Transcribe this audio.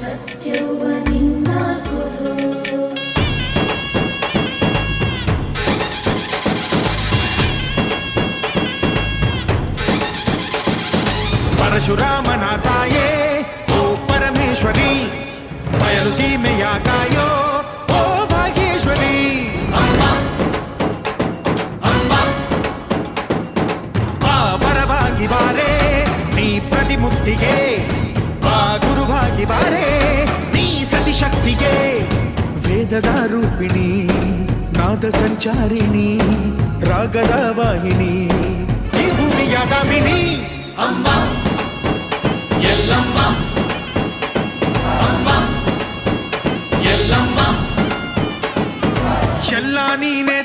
ಸತ್ಯವ ನಿನ್ನ ಕೊಡು ಪರಶುರಾಮನ ತಾಯೇ ಓ ಪರಮೇಶ್ವರಿ ಬಯಲು ಸೀಮೆಯ ಕಾಯೋ ಓ ಭಾಗೇಶ್ವರಿ ಅಮ್ಮ ಅಮ್ಮ ಬಾ ಪರವಾಗಿ ಬಾರೆ ನೀ ಪ್ರತಿಮುಕ್ತಿಗೆ ಬಾ ಗುರುವಾಗಿ ಬಾರೆ ನೀ ಸತಿಶಕ್ತಿಗೆ ವೇದದ ರೂಪಿಣಿ ನಾದ ಸಂಚಾರಿಣಿ ರಾಗದ ವಾಹಿನಿ ಈ ಭೂಮಿಯ ದಾಮಿನಿ ಅಮ್ಮ ಎಲ್ಲಮ್ಮ ಅಮ್ಮ ಎಲ್ಲಮ್ಮ ಎಲ್ಲ ನೀನೆ